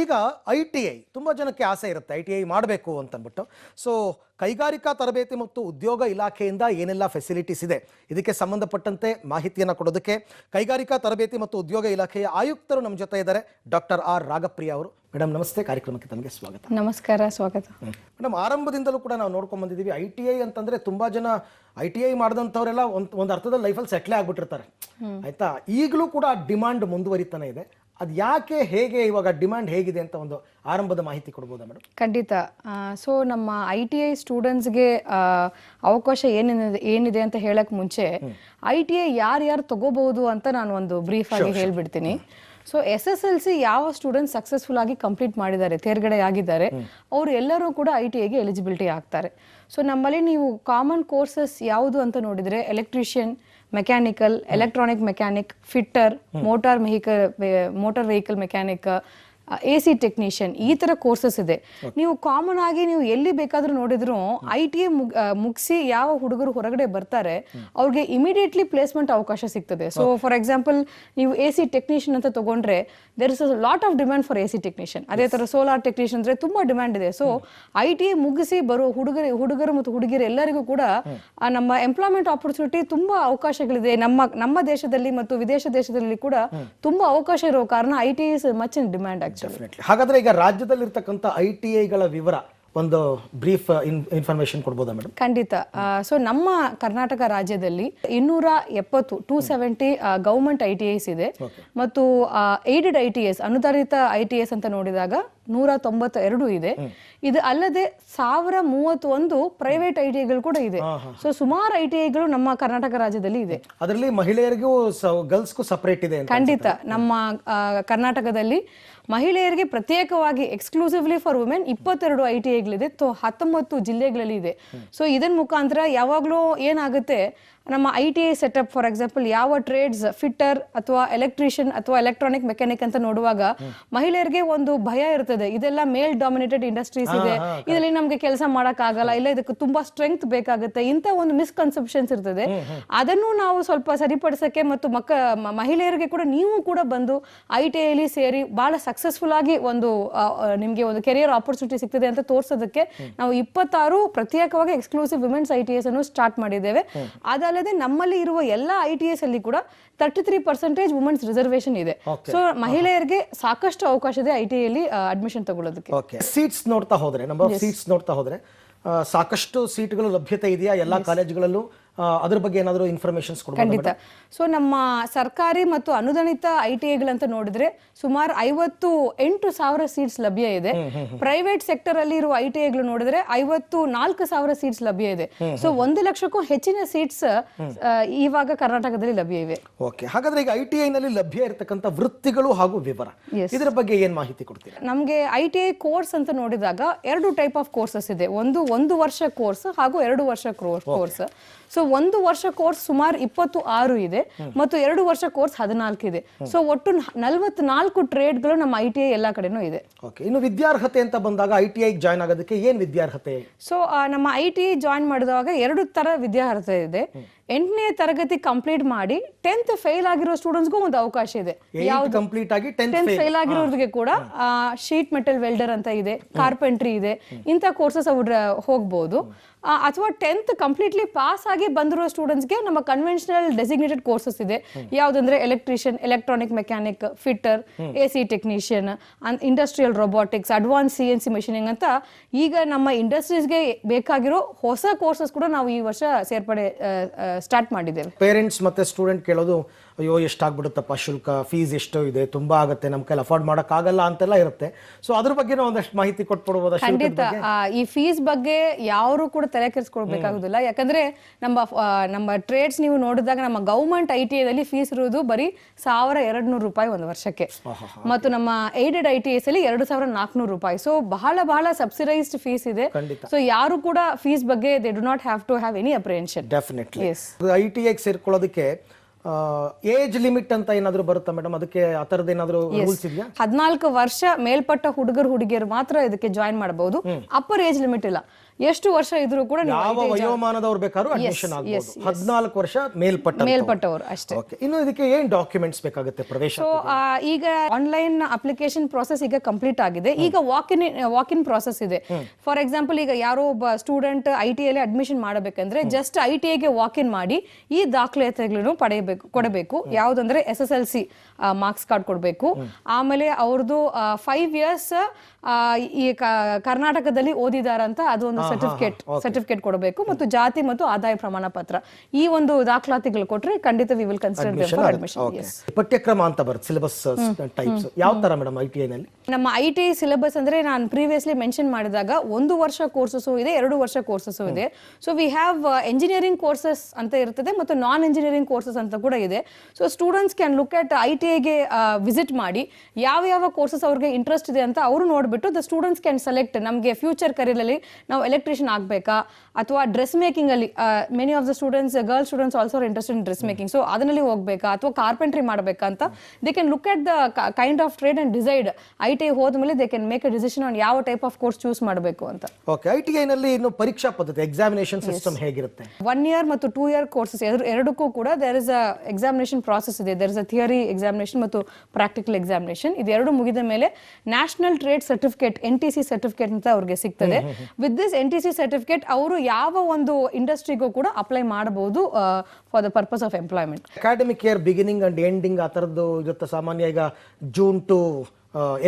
ಈಗ I T I ತುಂಬ ಜನಕ್ಕೆ ಆಸೆ ಇರುತ್ತೆ. ಐ ಟಿ ಐ ಮಾಡಬೇಕು ಅಂತನ್ಬಿಟ್ಟು ಸೊ ಕೈಗಾರಿಕಾ ತರಬೇತಿ ಮತ್ತು ಉದ್ಯೋಗ ಇಲಾಖೆಯಿಂದ ಏನೆಲ್ಲ ಫೆಸಿಲಿಟೀಸ್ ಇದೆ? ಇದಕ್ಕೆ ಸಂಬಂಧಪಟ್ಟಂತೆ ಮಾಹಿತಿಯನ್ನು ಕೊಡೋದಕ್ಕೆ ಕೈಗಾರಿಕಾ ತರಬೇತಿ ಮತ್ತು ಉದ್ಯೋಗ ಇಲಾಖೆಯ ಆಯುಕ್ತರು ನಮ್ಮ ಜೊತೆ ಇದ್ದಾರೆ. ಡಾಕ್ಟರ್ ಆರ್ ರಾಗಪ್ರಿಯ ಅವರು. ಮೇಡಮ್ ನಮಸ್ತೆ. ಕಾರ್ಯಕ್ರಮಕ್ಕೆ ತಮಗೆ ಸ್ವಾಗತ. ನಮಸ್ಕಾರ ಸ್ವಾಗತ. ಮೇಡಮ್ ಆರಂಭದಿಂದಲೂ ಕೂಡ ನಾವು ನೋಡ್ಕೊಂಡ್ ಬಂದಿದ್ದೀವಿ ಐ ಟಿ ಐ ಅಂತಂದ್ರೆ ತುಂಬಾ ಜನ ಐ ಟಿ ಐ ಮಾಡಿದಂಥವರೆಲ್ಲ ಒಂದು ಒಂದು ಅರ್ಥದಲ್ಲಿ ಲೈಫಲ್ಲಿ ಸೆಟ್ಲೇ ಆಗ್ಬಿಟ್ಟಿರ್ತಾರೆ. ಆಯ್ತಾ? ಈಗಲೂ ಕೂಡ ಡಿಮಾಂಡ್ ಮುಂದುವರಿತಾನೆ ಇದೆ. ಅದು ಯಾಕೆ ಹೇಗೆ ಇವಾಗ ಡಿಮ್ಯಾಂಡ್ ಹೇಗಿದೆ ಅಂತ ಒಂದು ಆರಂಭದ ಮಾಹಿತಿ ಕೊಡ್ಬೋದಾ ಮೇಡಮ್ ಖಂಡಿತ. ಸೊ ನಮ್ಮ ಐ ಟಿ ಐ ಸ್ಟೂಡೆಂಟ್ಸ್ಗೆ ಅವಕಾಶ ಏನಿದೆ ಏನಿದೆ ಅಂತ ಹೇಳಕ್ ಮುಂಚೆ ಐ ಟಿ ಐ ಯಾರ್ಯಾರು ತಗೋಬಹುದು ಅಂತ ನಾನು ಒಂದು ಬ್ರೀಫ್ ಆಗಿ ಹೇಳ್ಬಿಡ್ತೀನಿ. So S S L C ಯಾವ ಸ್ಟೂಡೆಂಟ್ ಸಕ್ಸಸ್ಫುಲ್ ಆಗಿ ಕಂಪ್ಲೀಟ್ ಮಾಡಿದ್ದಾರೆ ತೇರ್ಗಡೆ ಆಗಿದ್ದಾರೆ ಅವರು ಎಲ್ಲರೂ ಕೂಡ ಐ ಟಿ ಐಗೆ ಎಲಿಜಿಬಿಲಿಟಿ ಆಗ್ತಾರೆ. ಸೊ ನಮ್ಮಲ್ಲಿ ನೀವು ಕಾಮನ್ ಕೋರ್ಸಸ್ ಯಾವುದು ಅಂತ ನೋಡಿದ್ರೆ electrician mechanical electronic mechanic fitter motor vehicle motor vehicle mechanic A C technician ಈ ತರ ಕೋರ್ಸಸ್ ಇದೆ. ನೀವು ಕಾಮನ್ ಆಗಿ ನೀವು ಎಲ್ಲಿ ಬೇಕಾದ್ರೂ ನೋಡಿದ್ರು ಐ ಟಿ ಐ ಮುಗಿಸಿ ಯಾವ ಹುಡುಗರು ಹೊರಗಡೆ ಬರ್ತಾರೆ ಅವ್ರಿಗೆ ಇಮಿಡಿಯೇಟ್ಲಿ ಪ್ಲೇಸ್ಮೆಂಟ್ ಅವಕಾಶ ಸಿಗ್ತದೆ. ಸೊ ಫಾರ್ ಎಕ್ಸಾಂಪಲ್ ನೀವು ಎ ಸಿ ಟೆಕ್ನಿಷಿಯನ್ ಅಂತ ತಗೊಂಡ್ರೆ there is a lot of demand for A C technician ಅದೇ ತರ ಸೋಲಾರ್ ಟೆಕ್ನಿಷಿಯನ್ ಅಂದ್ರೆ ತುಂಬಾ ಡಿಮ್ಯಾಂಡ್ ಇದೆ. ಸೊ ಐ ಟಿ ಮುಗಿಸಿ ಬರೋ ಹುಡುಗರು ಹುಡುಗರು ಮತ್ತು ಹುಡುಗಿಯರು ಎಲ್ಲರಿಗೂ ಕೂಡ ನಮ್ಮ ಎಂಪ್ಲಾಯ್ಮೆಂಟ್ ಆಪರ್ಚುನಿಟಿ ತುಂಬಾ ಅವಕಾಶಗಳಿದೆ. ನಮ್ಮ ನಮ್ಮ ದೇಶದಲ್ಲಿ ಮತ್ತು ವಿದೇಶ ದೇಶದಲ್ಲಿ ಕೂಡ ತುಂಬಾ ಅವಕಾಶ ಇರೋ ಕಾರಣ I T is much in demand definitely ಹಾಗಾದ್ರೆ ಈಗ ರಾಜ್ಯದಲ್ಲಿರ್ತಕ್ಕಂಥ ಐ ಟಿ ಐಗಳ ವಿವರ ಒಂದು ಬ್ರೀಫ್ ಇನ್ಫಾರ್ಮೇಶನ್ ಕೊಡ್ಬೋದಾ ಮೇಡಮ್ ಖಂಡಿತ. ಸೊ ನಮ್ಮ ಕರ್ನಾಟಕ ರಾಜ್ಯದಲ್ಲಿ ಇನ್ನೂರ ಎಪ್ಪತ್ತು two seventy government I T Is ಇದೆ. ಮತ್ತು ಏಡೆಡ್ ಐ ಟಿ ಎಸ್ ಅನುದಾನಿತ ಐ ಟಿ ಎಸ್ ಅಂತ ನೋಡಿದಾಗ ನೂರ ತೊಂಬತ್ತ ಎರಡು ಇದೆ ಇದು ಅಲ್ಲದೆ ಸಾವಿರ ಮೂವತ್ತೊಂದು ಪ್ರೈವೇಟ್ ಐ ಟಿ ಐಗಳು ಕೂಡ ಇದೆ. ಸೊ ಸುಮಾರು ಐ ಟಿ ಐಗಳು ನಮ್ಮ ಕರ್ನಾಟಕ ರಾಜ್ಯದಲ್ಲಿ ಇದೆ. ಅದರಲ್ಲಿ ಮಹಿಳೆಯರಿಗೂ ಗರ್ಲ್ಸ್ಗೂ ಸಪರೇಟ್ ಇದೆ ಖಂಡಿತ. ನಮ್ಮ ಕರ್ನಾಟಕದಲ್ಲಿ ಮಹಿಳೆಯರಿಗೆ ಪ್ರತ್ಯೇಕವಾಗಿ ಎಕ್ಸ್ಕ್ಲೂಸಿವ್ಲಿ ಫಾರ್ ವುಮೆನ್ ಇಪ್ಪತ್ತೆರಡು ಐ ಟಿ ಐಗಳಿದೆ ಹತ್ತೊಂಬತ್ತು ಜಿಲ್ಲೆಗಳಲ್ಲಿ ಇದೆ. ಸೊ ಇದನ್ ಮುಖಾಂತರ ಯಾವಾಗಲೂ ಏನಾಗುತ್ತೆ ನಮ್ಮ I T I setup for example ಯಾವ ಟ್ರೇಡ್ಸ್ ಫಿಟ್ಟರ್ ಅಥವಾ ಎಲೆಕ್ಟ್ರಿಷಿಯನ್ ಅಥವಾ ಎಲೆಕ್ಟ್ರಾನಿಕ್ ಮೆಕ್ಯಾನಿಕ್ ಅಂತ ನೋಡುವಾಗ ಮಹಿಳೆಯರಿಗೆ ಒಂದು ಭಯ ಇರ್ತದೆ. ಇದೆಲ್ಲ ಮೇಲ್ ಡಾಮಿನೇಟೆಡ್ ಇಂಡಸ್ಟ್ರೀಸ್ ಇದೆ. ಇದರಲ್ಲಿ ನಮಗೆ ಕೆಲಸ ಮಾಡಕ್ ಆಗಲ್ಲ ಇಲ್ಲ ಇದಕ್ಕೆ ತುಂಬಾ ಸ್ಟ್ರೆಂತ್ ಬೇಕಾಗುತ್ತೆ ಇಂಥ ಒಂದು ಮಿಸ್ಕನ್ಸೆಪ್ಷನ್ಸ್ ಇರ್ತದೆ. ಅದನ್ನು ನಾವು ಸ್ವಲ್ಪ ಸರಿಪಡಿಸಕ್ಕೆ ಮತ್ತು ಮಕ್ಕ ಮಹಿಳೆಯರಿಗೆ ಕೂಡ ನೀವು ಕೂಡ ಬಂದು ಐ ಟಿ ಐಲಿ ಸೇರಿ ಬಹಳ ಸಕ್ಸಸ್ಫುಲ್ ಆಗಿ ಒಂದು ನಿಮ್ಗೆ ಒಂದು ಕೆರಿಯರ್ ಆಪರ್ಚುನಿಟಿ ಸಿಗ್ತದೆ ಅಂತ ತೋರಿಸೋದಕ್ಕೆ ನಾವು ಇಪ್ಪತ್ತಾರು ಪ್ರತ್ಯೇಕವಾಗಿ exclusive womens I T S ಅನ್ನು ಸ್ಟಾರ್ಟ್ ಮಾಡಿದ್ದೇವೆ. ಅದಲ್ಲದೆ ನಮ್ಮಲ್ಲಿ ಇರುವ ಎಲ್ಲ ಐ ಟಿ ಎಸ್ ಅಲ್ಲಿ ಕೂಡ thirty three percentage womens reservation ಇದೆ ಸೊ ಮಹಿಳೆಯರಿಗೆ ಸಾಕಷ್ಟು ಅವಕಾಶ ಇದೆ ಐ ಟಿ ಅಲ್ಲಿ ಅಡ್ಮಿಷನ್ ತಗೊಳ್ಳೋದಕ್ಕೆ. ಓಕೆ ಸೀಟ್ಸ್ ನೋಡ್ತಾ ಹೋದ್ರೆ ನಂಬರ್ ಆಫ್ ಸೀಟ್ಸ್ ನೋಡ್ತಾ ಹೋದ್ರೆ ಸಾಕಷ್ಟು ಸೀಟ್ಗಳು ಲಭ್ಯತೆ ಇದೆಯಾ? ಎಲ್ಲಾ ಕಾಲೇಜುಗಳಲ್ಲೂ ಅದ್ರ ಬಗ್ಗೆ ಏನಾದರೂ ಇನ್ಫಾರ್ಮೇಶನ್ಸ್ ಖಂಡಿತ. ಸೊ ನಮ್ಮ ಸರ್ಕಾರಿ ಮತ್ತು ಅನುದಾನಿತ ಐ ಟಿ ಐಗಳಂತ ನೋಡಿದ್ರೆ ಸುಮಾರು ಐವತ್ತು ಎಂಟು ಸಾವಿರ ಸೀಟ್ಸ್ ಲಭ್ಯ ಇದೆ. ಪ್ರೈವೇಟ್ ಸೆಕ್ಟರ್ ಅಲ್ಲಿ ಇರುವ ಐ ಟಿ ಐಗಳು ನೋಡಿದ್ರೆ ಐವತ್ತು ನಾಲ್ಕು ಸಾವಿರ ಸೀಟ್ಸ್ ಲಭ್ಯ ಇದೆ. ಸೊ ಒಂದು ಲಕ್ಷಕ್ಕೂ ಹೆಚ್ಚಿನ ಸೀಟ್ಸ್ ಇವಾಗ ಕರ್ನಾಟಕದಲ್ಲಿ ಲಭ್ಯ ಇವೆ. ಓಕೆ ಹಾಗಾದ್ರೆ ಈಗ ಐ ಟಿ ಐನಲ್ಲಿ ಲಭ್ಯ ಇರತಕ್ಕಂಥ ವೃತ್ತಿಗಳು ಹಾಗೂ ವಿವರ. ಇದರ ಬಗ್ಗೆ ಏನ್ ಮಾಹಿತಿ ಕೊಡ್ತೀರಾ? ನಮಗೆ ಐ ಟಿ ಐ ಕೋರ್ಸ್ ಅಂತ ನೋಡಿದಾಗ ಎರಡು ಟೈಪ್ ಆಫ್ ಕೋರ್ಸಸ್ ಇದೆ. ಒಂದು ಒಂದು ವರ್ಷ ಕೋರ್ಸ್ ಹಾಗೂ ಎರಡು ವರ್ಷ ಕೋರ್ಸ್ ಸೊ ಒಂದು ವರ್ಷ ಕೋರ್ಸ್ ಸುಮಾರು ಇಪ್ಪತ್ತು ಆರು ಇದೆ ಮತ್ತು ಎರಡು ವರ್ಷ ಕೋರ್ಸ್ ಹದಿನಾಲ್ಕು ಇದೆ. ಸೊ ಒಟ್ಟು ನಲವತ್ನಾಲ್ಕು ಟ್ರೇಡ್ಗಳು ನಮ್ಮ ಐ ಟಿ ಐ ಎಲ್ಲ ಕಡೆನೂ ಇದೆ. ಓಕೆ ಇನ್ನು ವಿದ್ಯಾರ್ಹತೆ ಅಂತ ಬಂದಾಗ ಐ ಟಿ ಐ ಜಾಯ್ನ್ ಆಗೋದಕ್ಕೆ ಏನ್ ವಿದ್ಯಾರ್ಹತೆ? ಸೊ ನಮ್ಮ ಐ ಟಿ ಐ ಜಾಯ್ನ್ ಮಾಡಿದಾಗ ಎರಡು ತರ ವಿದ್ಯಾರ್ಹತೆ ಇದೆ. ಎಂಟನೇ ತರಗತಿ ಕಂಪ್ಲೀಟ್ ಮಾಡಿ ಟೆಂತ್ ಫೇಲ್ ಆಗಿರೋ ಸ್ಟೂಡೆಂಟ್ಸ್ಗೂ ಒಂದು ಅವಕಾಶ ಇದೆ. ಕಂಪ್ಲೀಟ್ ಆಗಿ ಟೆಂತ್ ಫೇಲ್ ಆಗಿರೋರಿಗೆ ಕೂಡ ಶೀಟ್ ಮೆಟಲ್ ವೆಲ್ಡರ್ ಅಂತ ಇದೆ ಕಾರ್ಪೆಂಟ್ರಿ ಇದೆ ಇಂಥ ಕೋರ್ಸಸ್ ಅವ್ರ ಹೋಗ್ಬೋದು. ಅಥವಾ ಟೆಂತ್ ಕಂಪ್ಲೀಟ್ಲಿ ಪಾಸ್ ಆಗಿ ಬಂದಿರೋ ಸ್ಟೂಡೆಂಟ್ಸ್ಗೆ ನಮ್ಮ ಕನ್ವೆನ್ಷನಲ್ ಡೆಸಿಗ್ನೇಟೆಡ್ ಕೋರ್ಸಸ್ ಇದೆ. ಯಾವ್ದಂದ್ರೆ electrician electronic mechanic fitter A C technician industrial robotics advance C N C machining ಅಂತ ಈಗ ನಮ್ಮ ಇಂಡಸ್ಟ್ರೀಸ್ಗೆ ಬೇಕಾಗಿರೋ ಹೊಸ ಕೋರ್ಸಸ್ ಕೂಡ ನಾವು ಈ ವರ್ಷ ಸೇರ್ಪಡೆ ಸ್ಟಾರ್ಟ್ ಮಾಡಿದ್ದೇವೆ. ಪೇರೆಂಟ್ಸ್ ಮತ್ತೆ ಸ್ಟೂಡೆಂಟ್ ಕೇಳೋದು ಅಯ್ಯೋ ಎಷ್ಟಾಗ್ಬಿಡುತ್ತಪ್ಪ ಶುಲ್ಕ ಫೀಸ್ ಎಷ್ಟು ಇದೆ ತುಂಬಾ ಆಗುತ್ತೆ ನಮ್ಮ ಕೈಲಿ ಅಫೋರ್ಡ್ ಮಾಡೋಕ್ಕಾಗಲ್ಲ ಅಂತೆಲ್ಲ ಇರುತ್ತೆ. ಸೊ ಅದ್ರ ಬಗ್ಗೆ ಒಂದಷ್ಟು ಮಾಹಿತಿ ಕೊಟ್ಬಿಡ್ಬೋದು ಖಂಡಿತ. ಆ, ಈ ಫೀಸ್ ಬಗ್ಗೆ ಯಾರು ಕೂಡ ತಲೆ ಕೆಡಿಸ್ಕೊಳ್ಬೇಕಾಗುದಿಲ್ಲ. ಯಾಕಂದ್ರೆ ನಮ್ಮ ಆ, ನಮ್ಮ ಟ್ರೇಡ್ಸ್ ನೀವು ನೋಡಿದಾಗ ನಮ್ಮ ಗೌರ್ಮೆಂಟ್ ಐ ಟಿ ಐದಲ್ಲಿ ಫೀಸ್ ಇರುವುದು ಬರೀ ಸಾವಿರ ಎರಡು ನೂರು ರೂಪಾಯಿ ಒಂದು ವರ್ಷಕ್ಕೆ. ಮತ್ತು ನಮ್ಮ ಏಡೆಡ್ ಐ ಟಿ ಎಸ್ ಅಲ್ಲಿ ಎರಡು ಸಾವಿರ ನಾಲ್ಕುನೂರು ರೂಪಾಯಿ. ಸೊ ಬಹಳ ಬಹಳ ಸಬ್ಸಿಡೈಸ್ಡ್ ಫೀಸ್ ಇದೆ. ಖಂಡಿತ. ಸೊ ಯಾರು ಕೂಡ ಫೀಸ್ ಬಗ್ಗೆ they do not have to have any apprehension definitely Yes. I T ಐಗೆ ಸೇರ್ಕೊಳ್ಳೋದಕ್ಕೆ ಏಜ್ ಲಿಮಿಟ್ ಅಂತ ಏನಾದ್ರು ಬರುತ್ತಾ ಮೇಡಮ್ ಅದಕ್ಕೆ ಆ ಥರದ್ದು ಏನಾದ್ರು ರೂಲ್ಸ್ ಇದೆಯಾ? ಹದಿನಾಲ್ಕು ವರ್ಷ ಮೇಲ್ಪಟ್ಟ ಹುಡುಗರು ಹುಡುಗಿಯರು ಮಾತ್ರ ಇದಕ್ಕೆ ಜಾಯಿನ್ ಮಾಡಬಹುದು. ಅಪ್ಪರ್ ಏಜ್ ಲಿಮಿಟ್ ಇಲ್ಲ. ಎಷ್ಟು ವರ್ಷ ಇದ್ರು ಕೂಡ ನೀವು ಯಾವ ವಯೋಮಾನದವ್ರು ಬೇಕಾದ್ರೂ ಅಡ್ಮಿಷನ್ ಆಗಬಹುದು ಹದಿನಾಲ್ಕು ವರ್ಷ ಮೇಲ್ಪಟ್ಟ ಮೇಲ್ಪಟ್ಟವರು ಅಷ್ಟೇ. ಓಕೆ ಇನ್ನು ಇದಕ್ಕೆ ಏನ್ ಡಾಕ್ಯುಮೆಂಟ್ಸ್ ಬೇಕಾಗುತ್ತೆ ಪ್ರವೇಶ ಸೊ ಈಗ ಆನ್ಲೈನ್ ಅಪ್ಲಿಕೇಶನ್ ಪ್ರಾಸೆಸ್ ಈಗ ಕಂಪ್ಲೀಟ್ ಆಗಿದೆ. ಈಗ walk in walk in process ಇದೆ. ಫಾರ್ ಎಕ್ಸಾಂಪಲ್ ಈಗ ಯಾರೋ ಒಬ್ಬ ಸ್ಟೂಡೆಂಟ್ ಐ ಟಿ ಅಲ್ಲಿ ಅಡ್ಮಿಷನ್ ಮಾಡಬೇಕಂದ್ರೆ ಜಸ್ಟ್ ಐ ಟಿ ಐಗೆ ವಾಕ್ ಇನ್ ಮಾಡಿ ಈ ದಾಖಲಾತಿಗಳನ್ನು ಪಡೆಯಬೇಕು ಕೊಡಬೇಕು. ಯಾವ್ದಂದ್ರೆ S S L C marks card ಕೊಡಬೇಕು. ಆಮೇಲೆ ಅವ್ರದ್ದು ಫೈವ್ ಇಯರ್ಸ್ ಈ ಕರ್ನಾಟಕದಲ್ಲಿ ಓದಿದಾರಂತ ಅದು ಒಂದು ಸರ್ಟಿಫಿಕೇಟ್ ಸರ್ಟಿಫಿಕೇಟ್ ಕೊಡಬೇಕು ಮತ್ತು ಜಾತಿ ಮತ್ತು ಆದಾಯ ಪ್ರಮಾಣ ಪತ್ರ. ಈ ಒಂದು ದಾಖಲಾತಿಗಳು ಕೊಟ್ರೆ ಖಂಡಿತ we will consider for admission ಪಠ್ಯಕ್ರಮ ಅಂತ ಬರುತ್ತೆ ಸಿಲೆಬಸ್ ಟೈಪ್ಸ್ ಯಾವ ತರ ಮೇಡಮ್ ಐ ಟಿ ಐ ನಲ್ಲಿ? ನಮ್ಮ ಐ ಟಿ ಸಿಲೆಬಸ್ ಅಂದ್ರೆ ನಾನು ಪ್ರೀವಿಯಸ್ಲಿ ಮೆನ್ಷನ್ ಮಾಡಿದಾಗ ಒಂದು ವರ್ಷ ಕೋರ್ಸಸ್ ಇದೆ ಎರಡು ವರ್ಷ ಕೋರ್ಸಸ್ ಇದೆ. So we have engineering courses ಅಂತ ಇರ್ತದೆ ಮತ್ತು ನಾನ್ ಎಂಜಿನಿಯರಿಂಗ್ ಕೋರ್ಸಸ್ ಅಂತ ಕೂಡ ಇದೆ. So students can look at I T ಐಗೆ visit ಮಾಡಿ ಯಾವ ಯಾವ ಕೋರ್ಸಸ್ ಅವ್ರಿಗೆ ಇಂಟ್ರೆಸ್ಟ್ ಇದೆ ಅಂತ ಅವರು ನೋಡ್ಬಿಟ್ಟು ದ ಸ್ಟೂಡೆಂಟ್ಸ್ ಕ್ಯಾನ್ ಸೆಲೆಕ್ಟ್ ನಮಗೆ ಫ್ಯೂಚರ್ ಕರಿಯರಲ್ಲಿ ನಾವು ಎಲೆಕ್ಟ್ರಿಷಿಯನ್ ಆಗಬೇಕಾ? ಅಥವಾ ಡ್ರೆಸ್ ಮೇಕಿಂಗ್ ಅಲ್ಲಿ many of the students girl students also are interest in dress making so ಅದರಲ್ಲಿ ಹೋಗಬೇಕಾ? ಅಥವಾ ಕಾರ್ಪೆಂಟ್ರಿ ಮಾಡಬೇಕಾ ಅಂತ? They can look at the kind of trade and decide I T I ಹೋದ್ಮೇಲೆ they can make a decision on ಯಾವ type of course choose ಮಾಡಬೇಕು ಅಂತ. Okay I T I ನಲ್ಲಿ ಇನ್ನು ಪರೀಕ್ಷಾ ಪದ್ಧತಿ ಎಕ್ಸಾಮಿನೇಷನ್ ಸಿಸ್ಟಮ್ ಹೇಗಿರುತ್ತೆ? ಒನ್ ಇಯರ್ ಮತ್ತು ಟೂ ಇಯರ್ ಕೋರ್ಸಸ್ ಎರಡಕ್ಕೂ ಕೂಡ there is a examination process ಇದೆ. There is a theory examination ಮತ್ತು ಪ್ರಾಕ್ಟಿಕಲ್ ಎಕ್ಸಾಮಿನೇಷನ್ ಇದೆರಡು ಮುಗಿದ ಮೇಲೆ national trade certificate N T C certificate ಅಂತ ಅವ್ರಿಗೆ ಸಿಗ್ತದೆ. With this N T C certificate ಅವರು ಯಾವ ಒಂದು ಇಂಡಸ್ಟ್ರಿಗೂ ಕೂಡ ಅಪ್ಲೈ ಮಾಡಬಹುದು for the purpose of employment academic year beginning and ending ಆ ಥರದ್ದು ಇರುತ್ತೆ. ಸಾಮಾನ್ಯ ಈಗ ಜೂನ್ ಟು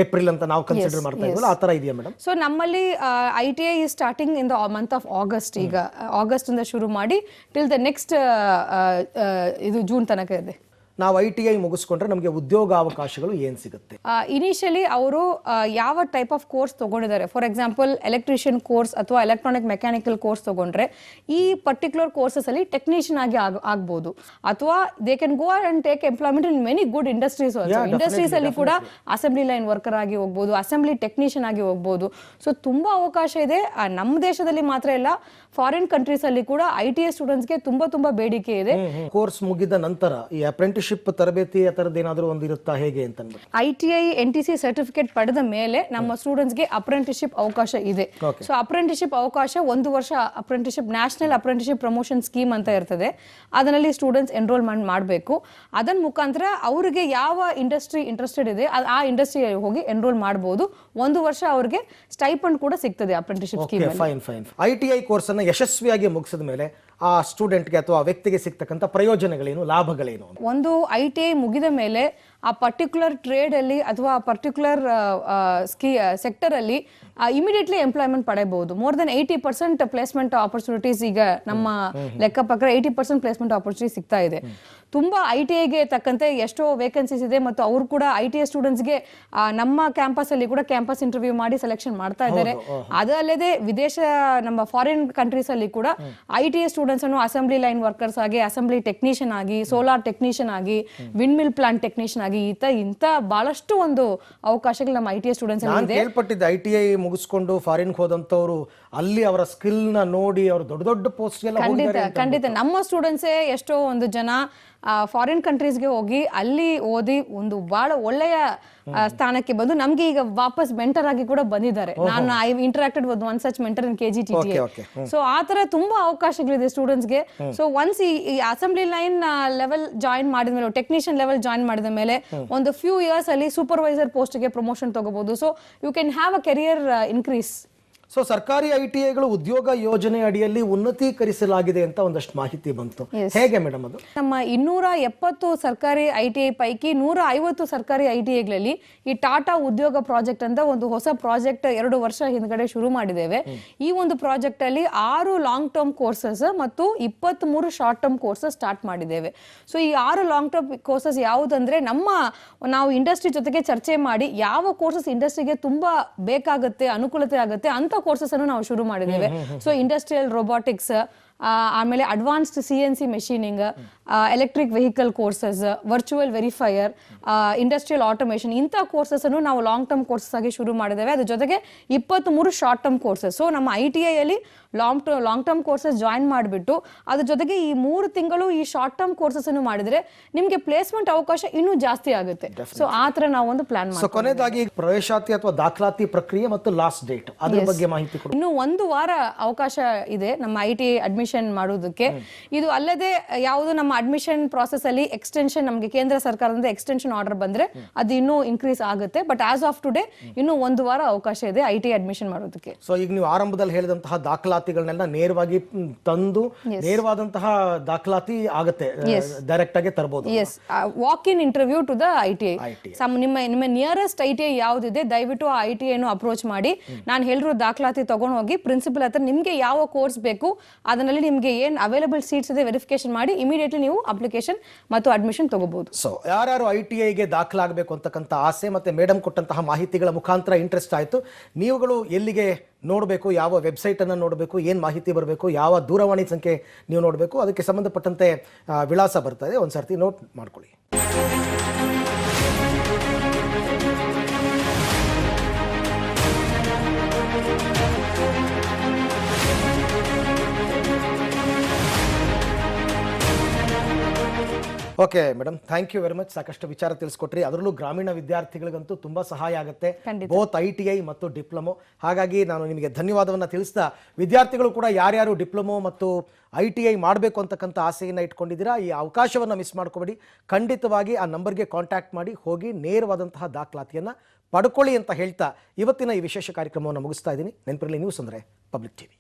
ಏಪ್ರಿಲ್ ಅಂತ ನಾವು ಕನ್ಸಿಡರ್ ಮಾಡ್ತಾ ಇದ್ವಲ್ಲ ಆ ತರ ಇದೆಯಾ ಮೇಡಮ್ ಸೊ ನಮ್ಮಲ್ಲಿ I T I starting in the month of August ಈಗ. ಆಗಸ್ಟ್ ಇಂದ ಶುರು ಮಾಡಿ ಟಿಲ್ ದ ನೆಕ್ಸ್ಟ್ ಇದು ಜೂನ್ ತನಕ ಇದೆ. ನಾವು ಐ ಟಿ ಐ ಮುಗಿಸ್ಕೊಂಡ್ರೆ ನಮಗೆ ಉದ್ಯೋಗ ಅವಕಾಶಗಳು ಏನ್ ಸಿಗುತ್ತೆ? ಇನಿಷಿಯಲಿ ಅವರು ಯಾವ ಟೈಪ್ ಆಫ್ ಕೋರ್ಸ್ ತಗೊಂಡಿದ್ದಾರೆ? ಫಾರ್ ಎಕ್ಸಾಂಪಲ್ ಎಲೆಕ್ಟ್ರಿಷಿಯನ್ ಕೋರ್ಸ್ ಅಥವಾ ಎಲೆಕ್ಟ್ರಾನಿಕ್ ಮೆಕ್ಯಾನಿಕಲ್ ಕೋರ್ಸ್ ತಗೊಂಡ್ರೆ ಈ ಪರ್ಟಿಕ್ಯುಲರ್ ಕೋರ್ಸಸ್ ಅಲ್ಲಿ ಟೆಕ್ನಿಷಿಯನ್ ಆಗಿ ಆಗ್- ಆಗ್ಬೋದು. ಅಥವಾ they can go and take employment in many good industries industries ಅಲ್ಲಿ ಕೂಡ ಅಸೆಂಬ್ಲಿ ಲೈನ್ ವರ್ಕರ್ ಆಗಿ ಹೋಗ್ಬೋದು ಅಸೆಂಬ್ಲಿ ಟೆಕ್ನಿಷಿಯನ್ ಆಗಿ ಹೋಗ್ಬೋದು. ಸೊ ತುಂಬಾ ಅವಕಾಶ ಇದೆ. ನಮ್ಮ ದೇಶದಲ್ಲಿ ಮಾತ್ರ ಇಲ್ಲ. ಫಾರಿನ್ ಕಂಟ್ರೀಸ್ ಅಲ್ಲಿ ಕೂಡ ಐ ಟಿ ಎಸ್ ಸ್ಟೂಡೆಂಟ್ಸ್ಗೆ ತುಂಬಾ ತುಂಬಾ ಬೇಡಿಕೆ ಇದೆ. ಕೋರ್ಸ್ ಮುಗಿದ ನಂತರ ಈ ಅಪ್ರೆಂಟಿಶಿಪ್ ತರಬೇತಿ ಆ ಥರದ್ದು ಏನಾದರೂ ಒಂದು ಇರುತ್ತಾ ಹೇಗೆ ಅಂತ ಅಂದ್ಬಿಟ್ಟು I T I N T C certificate ಪಡೆದ ಮೇಲೆ ನಮ್ಮ ಸ್ಟೂಡೆಂಟ್ಸ್ಗೆ ಅಪ್ರೆಂಟಿಶಿಪ್ ಅವಕಾಶ ಇದೆ. ಸೊ ಅಪ್ರೆಂಟಿಶಿಪ್ ಅವಕಾಶ ಒಂದು ವರ್ಷ apprenticeship national apprenticeship promotion scheme ಅಂತ ಇರ್ತದೆ. ಅದರಲ್ಲಿ ಸ್ಟೂಡೆಂಟ್ಸ್ ಎನ್ರೋಲ್ಮೆಂಟ್ ಮಾಡಬೇಕು. ಅದನ್ನ ಮುಖಾಂತರ ಅವರಿಗೆ ಯಾವ ಇಂಡಸ್ಟ್ರಿ ಇಂಟ್ರೆಸ್ಟೆಡ್ ಇದೆ ಆ ಇಂಡಸ್ಟ್ರಿ ಹೋಗಿ ಎನ್ರೋಲ್ ಮಾಡಬಹುದು ಒಂದು ವರ್ಷ ಅವರಿಗೆ ಸ್ಟೈಪಂಡ್ ಕೂಡ ಸಿಗ್ತದೆ apprenticeship scheme fine fine. I T I ಕೋರ್ಸನ್ನು ಯಶಸ್ವಿಯಾಗಿ ಮುಗಿಸಿದ ಮೇಲೆ ಆ ಸ್ಟೂಡೆಂಟ್ಗೆ ಅಥವಾ ವ್ಯಕ್ತಿಗೆ ಸಿಗ್ತಕ್ಕಂಥ ಪ್ರಯೋಜನಗಳೇನು ಲಾಭಗಳೇನು ಒಂದು ಐ ಟಿ ಐ ಮುಗಿದ ಮೇಲೆ ಆ ಪರ್ಟಿಕ್ಯುಲರ್ ಟ್ರೇಡ್ ಅಲ್ಲಿ ಅಥವಾ ಆ ಪರ್ಟಿಕ್ಯುಲರ್ ಸ್ಕೀ ಸೆಕ್ಟರ್ ಅಲ್ಲಿ ಇಮಿಡಿಯೇಟ್ಲಿ ಎಂಪ್ಲಾಯ್ಮೆಂಟ್ ಪಡೆಯಬಹುದು. More than eighty percent placement opportunities ಈಗ ನಮ್ಮ ಲೆಕ್ಕ ಪ್ರಕಾರ ಏಯ್ಟಿ ಪರ್ಸೆಂಟ್ ಪ್ಲೇಸ್ಮೆಂಟ್ ಆಪರ್ಚುನಿಟಿ ಸಿಗ್ತಾ ಇದೆ. ತುಂಬಾ ಐ ಟಿ ಐಗೆ ತಕ್ಕಂತೆ ಎಷ್ಟೋ ವೇಕೆನ್ಸೀಸ್ ಇದೆ ಮತ್ತು ಅವರು ಕೂಡ ಐ ಟಿ ಐ ಸ್ಟೂಡೆಂಟ್ಸ್ಗೆ ನಮ್ಮ ಕ್ಯಾಂಪಸ್ ಅಲ್ಲಿ ಕೂಡ ಕ್ಯಾಂಪಸ್ ಇಂಟರ್ವ್ಯೂ ಮಾಡಿ ಸೆಲೆಕ್ಷನ್ ಮಾಡ್ತಾ ಇದ್ದಾರೆ. ಅದಲ್ಲದೆ ವಿದೇಶ ನಮ್ಮ ಫಾರಿನ್ ಕಂಟ್ರೀಸ್ ಅಲ್ಲಿ ಕೂಡ ಐ ಟಿ ಐ ಸ್ಟೂಡೆಂಟ್ಸ್ ಅನ್ನು ಅಸೆಂಬ್ಲಿ ಲೈನ್ ವರ್ಕರ್ಸ್ ಆಗಿ ಅಸೆಂಬ್ಲಿ ಟೆಕ್ನಿಷಿಯನ್ ಆಗಿ ಸೋಲಾರ್ ಟೆಕ್ನಿಷಿಯನ್ ಆಗಿ ವಿಂಡ್ ಮಿಲ್ ಪ್ಲಾಂಟ್ ಟೆಕ್ನಿಷಿಯನ್ ಆಗಿ ಈತ ಇಂಥ ಬಹಳಷ್ಟು ಒಂದು ಅವಕಾಶಗಳು ನಮ್ಮ ಐ ಟಿ ಐ ಸ್ಟೂಡೆಂಟ್ಸ್ ನಾನು ಇದೆ. ಕೇಳ್ಪಟ್ಟಿದ್ದೆ ಐ ಟಿ ಐ ಮುಗಿಸ್ಕೊಂಡು ಫಾರಿನ್ಗೆ ಹೋದಂಥವ್ರು ಅಲ್ಲಿ ಅವರ ಸ್ಕಿಲ್ನ ನೋಡಿ ಅವರು ದೊಡ್ಡ ದೊಡ್ಡ ಪೋಸ್ಟ್ಗೆಲ್ಲ ಖಂಡಿತ ಹೋಗಿದ್ದಾರೆ ಅಂತ ಖಂಡಿತ. ನಮ್ಮ ಸ್ಟೂಡೆಂಟ್ಸೇ ಎಷ್ಟೋ ಒಂದು ಜನ ಫಾರಿನ್ ಕಂಟ್ರೀಸ್ಗೆ ಹೋಗಿ ಅಲ್ಲಿ ಓದಿ ಒಂದು ಬಹಳ ಒಳ್ಳೆಯ ಸ್ಥಾನಕ್ಕೆ ಬಂದು ನಮ್ಗೆ ಈಗ ವಾಪಸ್ ಮೆಂಟರ್ ಆಗಿ ಕೂಡ ಬಂದಿದ್ದಾರೆ. ನಾನು I interacted with one such mentor in K G T okay. So ಆ ತರ ತುಂಬಾ ಅವಕಾಶಗಳಿದೆ ಸ್ಟೂಡೆಂಟ್ಸ್ಗೆ ಸೊ ಒನ್ಸ್ ಈ ಅಸೆಂಬ್ಲಿ ಲೈನ್ ಲೆವೆಲ್ ಜಾಯಿನ್ ಮಾಡಿದ ಮೇಲೆ ಟೆಕ್ನಿಷಿಯನ್ ಲೆವೆಲ್ ಜಾಯಿನ್ ಮಾಡಿದ ಮೇಲೆ ಒಂದು ಫ್ಯೂ ಇಯರ್ಸ್ ಅಲ್ಲಿ ಸೂಪರ್ವೈಸರ್ ಪೋಸ್ಟ್ಗೆ ಪ್ರಮೋಷನ್ ತಗೋಬಹುದು so you can have a career increase so ಸರ್ಕಾರಿ ಐ ಟಿ ಐಗಳು ಉದ್ಯೋಗ ಯೋಜನೆ ಅಡಿಯಲ್ಲಿ ಉನ್ನತೀಕರಿಸಲಾಗಿದೆ ಅಂತ ಒಂದಷ್ಟು ಮಾಹಿತಿ ಬಂತು. ಹೇಗೆ ಮೇಡಮ್ ಅದು? ನಮ್ಮ ಇನ್ನೂರ ಎಪ್ಪತ್ತು ಸರ್ಕಾರಿ ಐ ಟಿ ಐ ಪೈಕಿ ನೂರ ಐವತ್ತು ಸರ್ಕಾರಿ ಐ ಟಿ ಐಗಳಲ್ಲಿ ಈ ಟಾಟಾ ಉದ್ಯೋಗ ಪ್ರಾಜೆಕ್ಟ್ ಅಂತ ಒಂದು ಹೊಸ ಪ್ರಾಜೆಕ್ಟ್ ಎರಡು ವರ್ಷ ಹಿಂದ್ಗಡೆ ಶುರು ಮಾಡಿದ್ದೇವೆ. ಈ ಒಂದು ಪ್ರಾಜೆಕ್ಟ್ ಅಲ್ಲಿ ಆರು ಲಾಂಗ್ ಟರ್ಮ್ ಕೋರ್ಸಸ್ ಮತ್ತು ಇಪ್ಪತ್ತ್ ಮೂರು ಶಾರ್ಟ್ ಟರ್ಮ್ ಕೋರ್ಸಸ್ ಸ್ಟಾರ್ಟ್ ಮಾಡಿದ್ದೇವೆ. ಸೊ ಈ ಆರು ಲಾಂಗ್ ಟರ್ಮ್ ಕೋರ್ಸಸ್ ಯಾವುದಂದ್ರೆ ನಮ್ಮ ನಾವು ಇಂಡಸ್ಟ್ರಿ ಜೊತೆಗೆ ಚರ್ಚೆ ಮಾಡಿ ಯಾವ ಕೋರ್ಸಸ್ ಇಂಡಸ್ಟ್ರಿಗೆ ತುಂಬಾ ಬೇಕಾಗುತ್ತೆ ಅನುಕೂಲತೆ ಆಗುತ್ತೆ ಅಂತ ಕೋರ್ಸಸ್ ಅನ್ನು ನಾವು ಶುರು ಮಾಡಿದ್ದೇವೆ. ಸೊ ಇಂಡಸ್ಟ್ರಿಯಲ್ ರೋಬೋಟಿಕ್ಸ್ ಆಮೇಲೆ advanced C N C machining electric vehicle courses virtual verifier industrial automation ಇಂಥ ಕೋರ್ಸಸ್ ಅನ್ನು ನಾವು ಲಾಂಗ್ ಟರ್ಮ್ ಕೋರ್ಸಸ್ ಆಗಿ ಶುರು ಮಾಡಿದ್ದೇವೆ. ಅದ್ರ ಜೊತೆಗೆ ಇಪ್ಪತ್ತ್ ಮೂರು ಶಾರ್ಟ್ ಟರ್ಮ್ ಕೋರ್ಸಸ್ ಸೊ ನಮ್ಮ ಐ ಟಿ ಐಯಲ್ಲಿ long ಟರ್ long term courses join ಮಾಡಿಬಿಟ್ಟು ಅದ್ರ ಜೊತೆಗೆ ಈ ಮೂರು ತಿಂಗಳು ಈ ಶಾರ್ಟ್ ಟರ್ಮ್ ಕೋರ್ಸಸ್ ಅನ್ನು ಮಾಡಿದ್ರೆ ನಿಮಗೆ ಪ್ಲೇಸ್ಮೆಂಟ್ ಅವಕಾಶ ಇನ್ನೂ ಜಾಸ್ತಿ ಆಗುತ್ತೆ. ಸೊ ಆ ಥರ ನಾವು ಒಂದು ಪ್ಲಾನ್ ಮಾಡಿ ಕೊನೆಯದಾಗಿ ಪ್ರವೇಶಾತಿ ಅಥವಾ ದಾಖಲಾತಿ ಪ್ರಕ್ರಿಯೆ ಮತ್ತು ಲಾಸ್ಟ್ ಡೇಟ್ ಅದ್ರ ಬಗ್ಗೆ ಮಾಹಿತಿ ಇನ್ನು ಒಂದು ವಾರ ಅವಕಾಶ ಇದೆ. ನಮ್ಮ ಐ ಟಿ ಅಡ್ಮಿಷನ್ ಮಾಡೋದಕ್ಕೆ. ಇದು ಅಲ್ಲದೆ ಯಾವುದು ನಮ್ಮ ಅಡ್ಮಿಷನ್ ಪ್ರಾಸೆಸ್ ಅಲ್ಲಿ ಎಕ್ಸ್ಟೆನ್ಷನ್ ನಮಗೆ ಕೇಂದ್ರ ಸರ್ಕಾರದಿಂದ ಎಕ್ಸ್ಟೆನ್ಷನ್ ಆರ್ಡರ್ ಬಂದ್ರೆ ಅದು ಇನ್ನೂ ಇನ್ಕ್ರೀಸ್ ಆಗುತ್ತೆ. ಬಟ್ ಆಸ್ ಆಫ್ ಟುಡೇ ಇನ್ನೂ ಒಂದು ವಾರ ಅವಕಾಶ ಇದೆ ಐ ಟಿ ಅಡ್ಮಿಷನ್ ಮಾಡೋದಕ್ಕೆ. ಸೊ ಈಗ ನೀವು ಆರಂಭದಲ್ಲಿ ಹೇಳಿದಂತಹ ದಾಖಲಾತಿಗಳನ್ನೆಲ್ಲ ನೇರವಾಗಿ ತಂದು ನೇರವಾದಂತಹ ದಾಖಲಾತಿ ಆಗುತ್ತೆ ಡೈರೆಕ್ಟ್ ಆಗಿ ತರಬಹುದು as walk in interview to the I T I some ನಿಮ್ಮ ನಿಮ್ಮ ನಿಯರೆಸ್ಟ್ ಐ ಟಿ ಐ ಯಾವುದಿದೆ ದಯವಿಟ್ಟು ಆ ಐ ಟಿ ಐನು ಅಪ್ರೋಚ್ ಮಾಡಿ. ನಾನು ಹೇಳಿರೋ ದಾಖಲಾತಿ ತಗೊಂಡು ಹೋಗಿ ಪ್ರಿನ್ಸಿಪಲ್ ಹತ್ರ ನಿಮಗೆ ಯಾವ ಕೋರ್ಸ್ ಬೇಕು ಅದರಲ್ಲಿ ನಿಮಗೆ ಏನು ಅವೈಲೇಬಲ್ ಸೀಟ್ಸ್ ಇದೆ ವೆರಿಫಿಕೇಶನ್ ಮಾಡಿ ಇಮಿಡಿಯೇಟ್ಲಿ ನೀವು ಅಪ್ಲಿಕೇಶನ್ ಮತ್ತು ಅಡ್ಮಿಷನ್ ತಗೋಬಹುದು ಸೊ ಯಾರು ಐ ಟಿ ಐಗೆ ದಾಖಲಾಗಬೇಕು ಅಂತಕ್ಕಂಥ ಆಸೆ ಮತ್ತೆ ಮೇಡಮ್ ಕೊಟ್ಟಂತಹ ಮಾಹಿತಿಗಳ ಮುಖಾಂತರ ಇಂಟ್ರೆಸ್ಟ್ ಆಯಿತು. ನೀವುಗಳು ಎಲ್ಲಿಗೆ ನೋಡಬೇಕು, ಯಾವ ವೆಬ್ಸೈಟ್ ಅನ್ನು ನೋಡಬೇಕು, ಏನು ಮಾಹಿತಿ ಬರಬೇಕು, ಯಾವ ದೂರವಾಣಿ ಸಂಖ್ಯೆ ನೀವು ನೋಡಬೇಕು, ಅದಕ್ಕೆ ಸಂಬಂಧಪಟ್ಟಂತೆ ವಿಳಾಸ ಬರ್ತದೆ ಒಂದು ಸರ್ತಿ ನೋಟ್ ಮಾಡ್ಕೊಳ್ಳಿ. Okay madam thank you very much ಸಾಕಷ್ಟು ವಿಚಾರ ತಿಳಿಸ್ಕೊಟ್ರಿ. ಅದರಲ್ಲೂ ಗ್ರಾಮೀಣ ವಿದ್ಯಾರ್ಥಿಗಳಿಗಂತೂ ತುಂಬಾ ಸಹಾಯ ಆಗುತ್ತೆ. ಬೋತ್ ಐ ಟಿ ಐ ಮತ್ತು ಡಿಪ್ಲೊಮೊ. ಹಾಗಾಗಿ ನಾನು ನಿಮಗೆ ಧನ್ಯವಾದವನ್ನು ತಿಳಿಸ್ತಾ ವಿದ್ಯಾರ್ಥಿಗಳು ಕೂಡ ಯಾರ್ಯಾರು ಡಿಪ್ಲೊಮೊ ಮತ್ತು ಐ ಟಿ ಐ ಮಾಡಬೇಕು ಅಂತಕ್ಕಂಥ ಆಸೆಯನ್ನು ಇಟ್ಕೊಂಡಿದ್ದೀರಾ ಈ ಅವಕಾಶವನ್ನು ಮಿಸ್ ಮಾಡ್ಕೋಬೇಡಿ. ಖಂಡಿತವಾಗಿ ಆ ನಂಬರ್ಗೆ ಕಾಂಟ್ಯಾಕ್ಟ್ ಮಾಡಿ ಹೋಗಿ ನೇರವಾದಂತಹ ದಾಖಲಾತಿಯನ್ನು ಪಡ್ಕೊಳ್ಳಿ ಅಂತ ಹೇಳ್ತಾ ಇವತ್ತಿನ ಈ ವಿಶೇಷ ಕಾರ್ಯಕ್ರಮವನ್ನು ಮುಗಿಸ್ತಾ ಇದ್ದೀನಿ. ನೆನಪಿರಲಿ ನ್ಯೂಸ್ ಅಂದರೆ ಪಬ್ಲಿಕ್ ಟಿವಿ